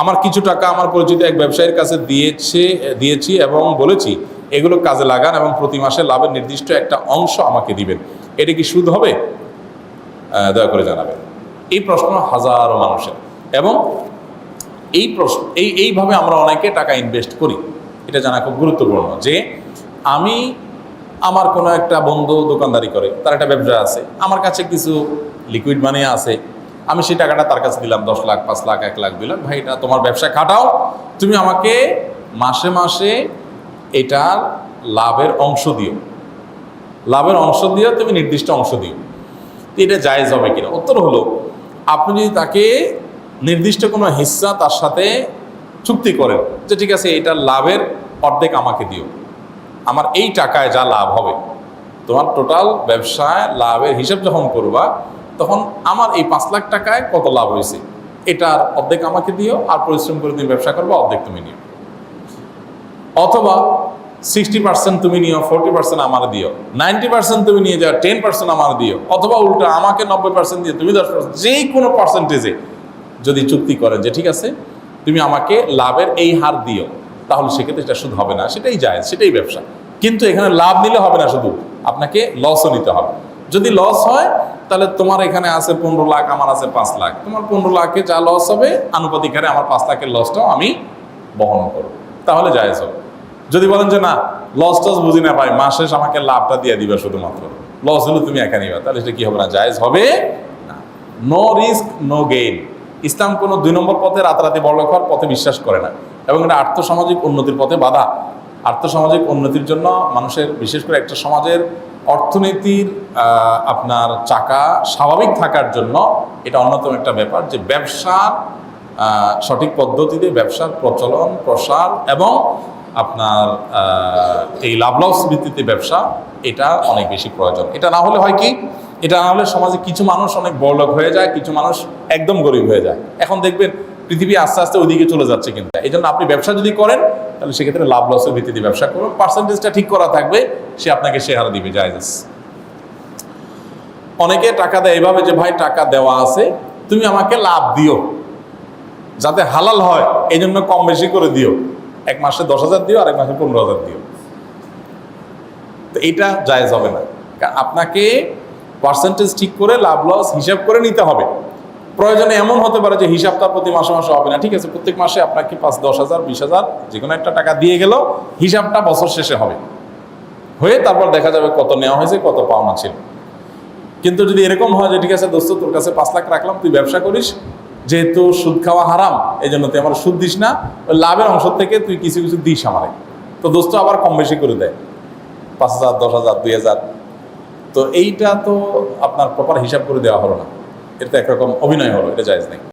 আমার কিছু টাকা আমার পরিচিত এক ব্যবসায়ীর কাছে দিয়েছে, দিয়েছি এবং বলেছি, এগুলো কাজে লাগান এবং প্রতি মাসে লাভের নির্দিষ্ট একটা অংশ আমাকে দিবেন। এটা কি সুদ হবে? দয়া করে জানাবেন। এই প্রশ্ন হাজারো মানুষের এবং এই প্রশ্ন, এই, এইভাবে আমরা অনেকে টাকা ইনভেস্ট করি। এটা জানা খুব গুরুত্বপূর্ণ যে আমি, আমার কোনো একটা বন্ধু দোকানদারি করে, তার একটা ব্যবসা আছে, আমার কাছে কিছু লিকুইড মানি আছে আমি সেই টাকাটা তার কাছে দিলাম, দশ লাখ, পাঁচ লাখ, এক লাখ, দুই লাখ। ভাই, এটা তোমার ব্যবসা, খাটাও। তুমি আমাকে মাসে মাসে এটার লাভের অংশ দিও। লাভের অংশ দিও তুমি নির্দিষ্ট অংশ দিও। এটা জায়েজ হবে কিনা? উত্তর হলো, আপনি যদি তাকে নির্দিষ্ট কোনো হিস্সা তার সাথে চুক্তি করেন, যে ঠিক আছে, এটার লাভের অর্ধেক আমাকে দিও। আমার এই টাকায় যা লাভ হবে, তোমার টোটাল ব্যবসায় লাভের হিসাব যখন করবা তখন আমার এই পাঁচ লাখ টাকায় কত লাভ হয়েছে? এটার অর্ধেক আমাকে দিও, আর পরিশ্রম করে তুমি ব্যবসা করব, অর্ধেক তুমি নিও। অথবা সিক্সটি পার্সেন্ট তুমি নিও ফোরটি পার্সেন্ট আমার দিও নাইনটি পার্সেন্ট তুমি নিয়ে যাও টেন পার্সেন্ট আমার দিও, অথবা উল্টো আমাকে নব্বই পার্সেন্ট দিয়ে তুমি দশ পার্সেন্ট যে কোনো পার্সেন্টেজে যদি চুক্তি করেন যে, ঠিক আছে, তুমি আমাকে লাভের এই হার দিও, তাহলে সেক্ষেত্রে এটা শুধু হবে না। সেটাই যায় সেটাই ব্যবসা। কিন্তু এখানে লাভ নিলে হবে না শুধু, আপনাকে লসও নিতে হবে। যদি লস হয় তাহলে তোমার এখানে আছে পনেরো লাখ, আমার আছে পাঁচ লাখ। তোমার পনেরো লাখে যা লস হবে আনুপাতিক হারে আমার পাঁচ লাখের লসটাও আমি বহন করব। তাহলে জায়েজ হবে। যদি বলেন যে, না লস টস বুঝি না ভাই, মাস শেষ আমাকে লাভটা দিয়ে দিবে শুধুমাত্র। লস হলে তুমি একা নিবা, তাহলে সেটা কি হবে না? জায়েজ হবে না। No risk no gain Islam কোনো দুই নম্বর পথে রাতারাতি বড়লোক হওয়ার পথে বিশ্বাস করে না। এবং এটা আর্থসামাজিক উন্নতির পথে বাধা। আর্থসামাজিক উন্নতির জন্য মানুষের, বিশেষ করে একটা সমাজের অর্থনীতির আপনার চাকা স্বাভাবিক থাকার জন্য এটা অন্যতম একটা ব্যাপার যে ব্যবসার সঠিক পদ্ধতিতে ব্যবসার প্রচলন, প্রসার এবং আপনার এই লাভ লস ভিত্তিতে ব্যবসা, এটা অনেক বেশি প্রয়োজন। এটা না হলে হয় কি? এটা না হলে সমাজে কিছু মানুষ অনেক বড়লোক হয়ে যায়, কিছু মানুষ একদম গরিব হয়ে যায়। এখন দেখবেন পৃথিবী আস্তে আস্তে ওইদিকে চলে যাচ্ছে কিন্তু। এই জন্য আপনি ব্যবসা যদি করেন, তাহলে সেক্ষেত্রে লাভ লসের ভিত্তিতে ব্যবসা করুন। পার্সেন্টেজটা ঠিক করা থাকবে, সে আপনাকে হারে দিবে, জায়জ অনেকে টাকা দেয় এভাবে যে, ভাই, টাকা দেওয়া আছে, তুমি আমাকে লাভ দিও। যাতে হালাল হয় এই জন্য কম বেশি করে দিও। এক মাসে দশ হাজার দিও আর এক মাসে পনেরো হাজার দিও। তো এটা জায়েজ হবে না। আপনাকে পার্সেন্টেজ ঠিক করে লাভ লস হিসাব করে নিতে হবে। প্রয়োজনে এমন হতে পারে যে হিসাব তার প্রতি মাসে মাসে হবে না। ঠিক আছে, প্রত্যেক মাসে আপনাকে পাঁচ, দশ হাজার, বিশ হাজার যে কোনো একটা টাকা দিয়ে গেল হিসাবটা বছর শেষে হবে। হয়ে তারপর দেখা যাবে কত নেওয়া হয়েছে, কত পাওনা ছিল। কিন্তু যদি এরকম হয় যে, ঠিক আছে দোস্ত, তোর কাছে পাঁচ লাখ রাখলাম, তুই ব্যবসা করিস, যেহেতু সুদ খাওয়া হারাম এই জন্য তুই আমার সুদ দিস না লাভের অংশ থেকে তুই কিছু কিছু দিস আমারে। তো দোস্ত আবার কম বেশি করে দেয়। পাঁচ হাজার, দশ হাজার, দুই হাজার। তো এইটা তো আপনার প্রপার হিসাব করে দেওয়া হলো না। এটা একরকম অভিনয় হলো এটা জায়জ নেই।